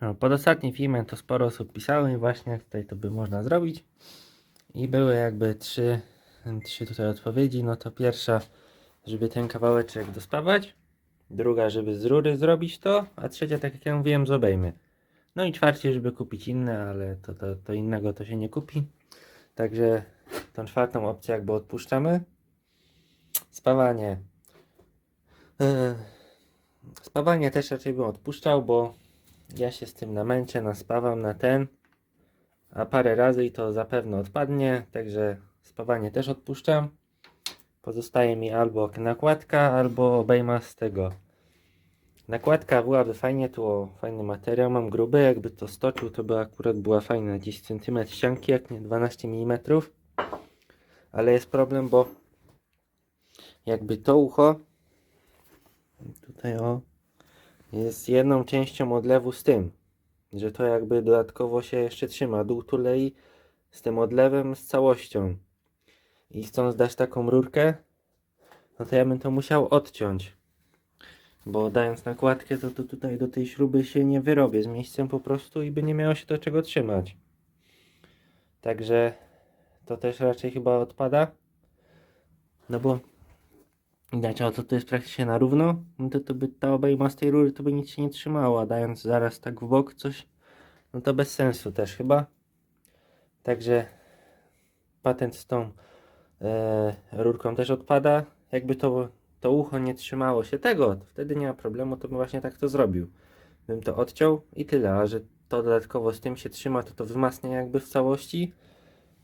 No, pod ostatnim filmem to sporo osób pisało i właśnie tutaj to by można zrobić. I były jakby trzy, trzy tutaj odpowiedzi. No to pierwsza, żeby ten kawałeczek dospawać. Druga, żeby z rury zrobić to. A trzecia, tak jak ja mówiłem, z obejmy. No i czwarcie, żeby kupić inne, ale to, to, to innego to się nie kupi. Także tą czwartą opcję jakby odpuszczamy. Spawanie. Yy, spawanie też raczej bym odpuszczał, bo ja się z tym namęczę, naspawam na ten, a parę razy i to zapewne odpadnie, także spawanie też odpuszczam. Pozostaje mi albo nakładka, albo obejma z tego. Nakładka byłaby fajnie, tu o, fajny materiał, mam gruby, jakby to stoczył, to by akurat była fajna, 10 cm ścianki, jak nie 12 mm. Ale jest problem, bo jakby to ucho, tutaj o, jest jedną częścią odlewu z tym, że to jakby dodatkowo się jeszcze trzyma. Dół tulei z tym odlewem, z całością. I chcąc dać taką rurkę, no to ja bym to musiał odciąć. Bo dając nakładkę, to, to tutaj do tej śruby się nie wyrobię z miejscem po prostu i by nie miało się do czego trzymać. Także to też raczej chyba odpada. No bo Dlaczego to, to jest praktycznie na równo? No to, to by ta obejma z tej rury to by nic się nie trzymało, a dając zaraz tak w bok coś, no to bez sensu też chyba. Także patent z tą e, rurką też odpada. Jakby to, to ucho nie trzymało się tego, wtedy nie ma problemu, to bym właśnie tak to zrobił. Bym to odciął i tyle, a że to dodatkowo z tym się trzyma, to to wzmacnia jakby w całości,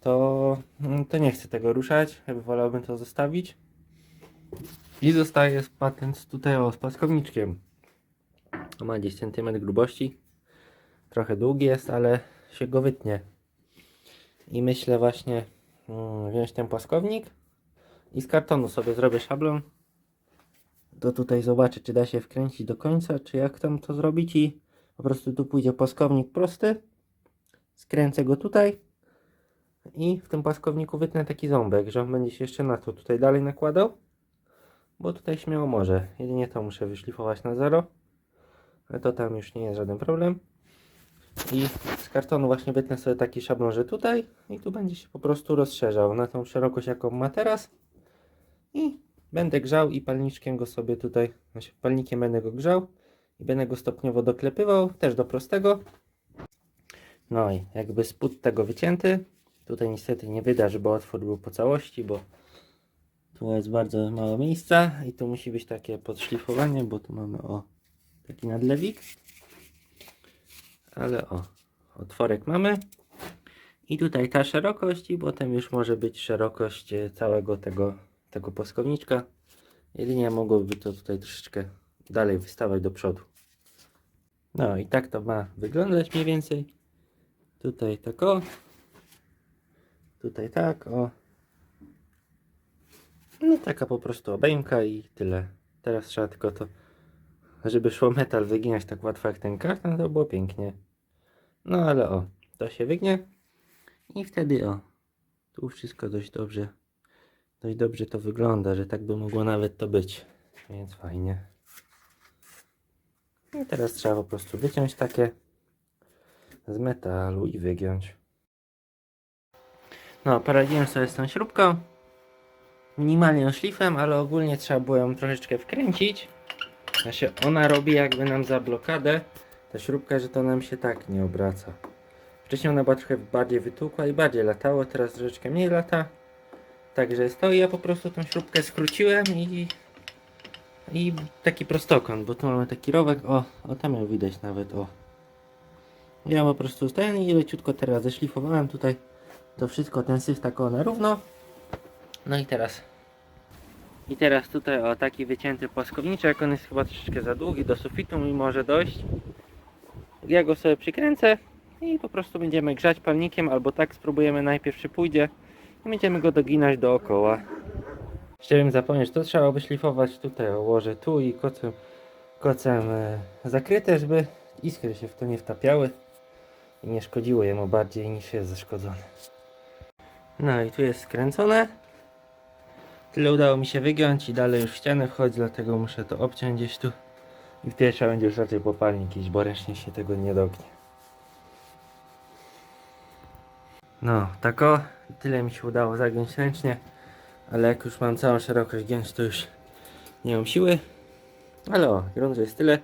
to, to nie chcę tego ruszać, jakby wolałbym to zostawić. I zostaje patent tutaj o z paskowniczkiem. Ma 10 cm grubości. Trochę długi jest, ale się go wytnie. I myślę właśnie mm, wziąć ten płaskownik i z kartonu sobie zrobię szablon. To tutaj zobaczę, czy da się wkręcić do końca, czy jak tam to zrobić i po prostu tu pójdzie płaskownik prosty. Skręcę go tutaj i w tym płaskowniku wytnę taki ząbek, że on będzie się jeszcze na to tutaj dalej nakładał bo tutaj śmiało może. Jedynie to muszę wyszlifować na zero, ale to tam już nie jest żaden problem. I z kartonu właśnie wytnę sobie taki szablon, że tutaj i tu będzie się po prostu rozszerzał na tą szerokość jaką ma teraz i będę grzał i palniczkiem go sobie tutaj, znaczy palnikiem będę go grzał i będę go stopniowo doklepywał, też do prostego. No i jakby spód tego wycięty, tutaj niestety nie wyda, żeby otwór był po całości, bo tu jest bardzo mało miejsca i tu musi być takie podszlifowanie, bo tu mamy o taki nadlewik. Ale o, otworek mamy. I tutaj ta szerokość i potem już może być szerokość e, całego tego, tego płaskowniczka. Jedynie mogłoby to tutaj troszeczkę dalej wystawać do przodu. No i tak to ma wyglądać mniej więcej. Tutaj tak o. Tutaj tak o. No taka po prostu obejmka i tyle. Teraz trzeba tylko to, żeby szło metal wyginać tak łatwo jak ten karton, to było pięknie. No ale o, to się wygnie i wtedy o, tu wszystko dość dobrze, dość dobrze to wygląda, że tak by mogło nawet to być. Więc fajnie. I teraz trzeba po prostu wyciąć takie z metalu i wygiąć. No, poradziłem sobie z tą śrubką minimalnie szlifem, ale ogólnie trzeba było ją troszeczkę wkręcić. Znaczy ona robi jakby nam za blokadę ta śrubka, że to nam się tak nie obraca. Wcześniej ona była trochę bardziej wytłukła i bardziej latało, teraz troszeczkę mniej lata. Także jest to i ja po prostu tą śrubkę skróciłem i i taki prostokąt, bo tu mamy taki rowek, o, o tam ją widać nawet, o. Ja po prostu ten i leciutko teraz zeszlifowałem tutaj to wszystko, ten syf tak o na równo. No i teraz. I teraz tutaj o taki wycięty płaskowniczek, on jest chyba troszeczkę za długi, do sufitu mi może dojść. Ja go sobie przykręcę i po prostu będziemy grzać palnikiem, albo tak spróbujemy najpierw czy pójdzie i będziemy go doginać dookoła. Chciałem zapomnieć, to trzeba wyszlifować tutaj, łoże tu i kocem, kocem e, zakryte, żeby iskry się w to nie wtapiały i nie szkodziły jemu bardziej niż jest zaszkodzone. No i tu jest skręcone. Tyle udało mi się wygiąć i dalej już w ścianę wchodzi, dlatego muszę to obciąć gdzieś tu I wtedy trzeba będzie już raczej popalnik iść, bo ręcznie się tego nie dognie. No, tak o, tyle mi się udało zagiąć ręcznie, ale jak już mam całą szerokość giąć, to już nie mam siły. Ale o, grunt, że jest tyle.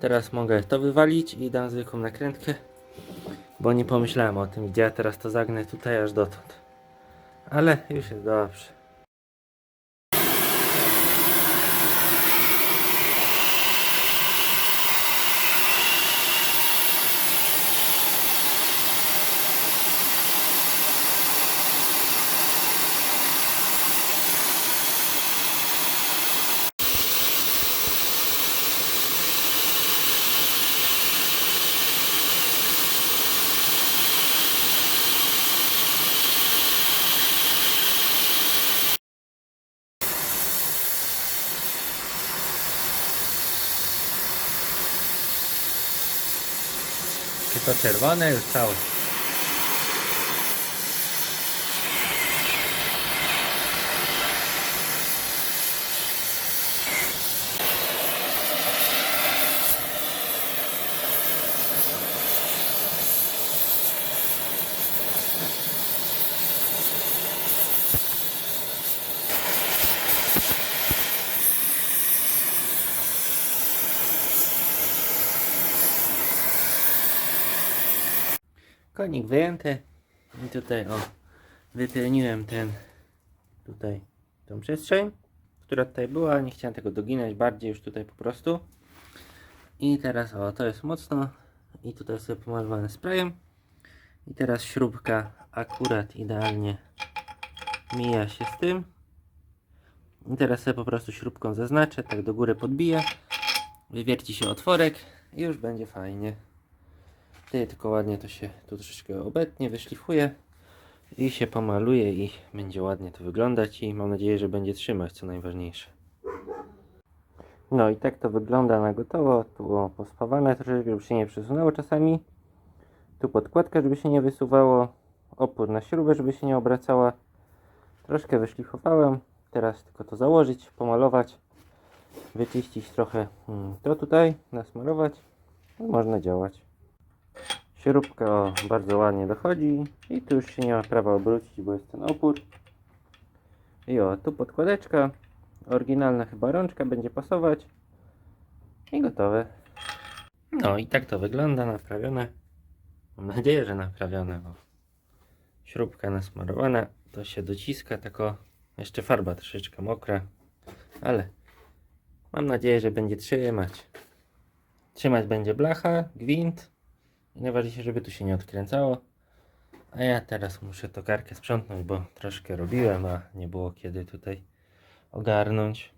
Teraz mogę to wywalić i dam zwykłą nakrętkę, bo nie pomyślałem o tym, gdzie ja teraz to zagnę tutaj aż dotąd. Ale już jest dobrze. Czy to czerwone już całe? Konik wyjęty. I tutaj o, wypełniłem ten, tutaj, tą przestrzeń, która tutaj była. Nie chciałem tego doginać bardziej już tutaj po prostu. I teraz o, to jest mocno. I tutaj sobie pomalowane sprayem. I teraz śrubka akurat idealnie mija się z tym. I teraz sobie po prostu śrubką zaznaczę, tak do góry podbiję. Wywierci się otworek i już będzie fajnie. Wtedy tylko ładnie to się tu troszeczkę obetnie, wyszlifuje i się pomaluje i będzie ładnie to wyglądać i mam nadzieję, że będzie trzymać, co najważniejsze. No i tak to wygląda na gotowo. Tu było pospawane troszeczkę, żeby się nie przesunęło czasami. Tu podkładka, żeby się nie wysuwało. Opór na śrubę, żeby się nie obracała. Troszkę wyszlifowałem. Teraz tylko to założyć, pomalować, wyczyścić trochę mm, to tutaj, nasmarować można działać. Śrubka bardzo ładnie dochodzi i tu już się nie ma prawa obrócić, bo jest ten opór. I o, tu podkładeczka. Oryginalna chyba rączka będzie pasować. I gotowe. No i tak to wygląda, naprawione. Mam nadzieję, że naprawione. O. Śrubka nasmarowana, to się dociska, tako jeszcze farba troszeczkę mokra, ale mam nadzieję, że będzie trzymać. Trzymać będzie blacha, gwint najważniejsze, żeby tu się nie odkręcało. A ja teraz muszę tokarkę sprzątnąć, bo troszkę robiłem, a nie było kiedy tutaj ogarnąć.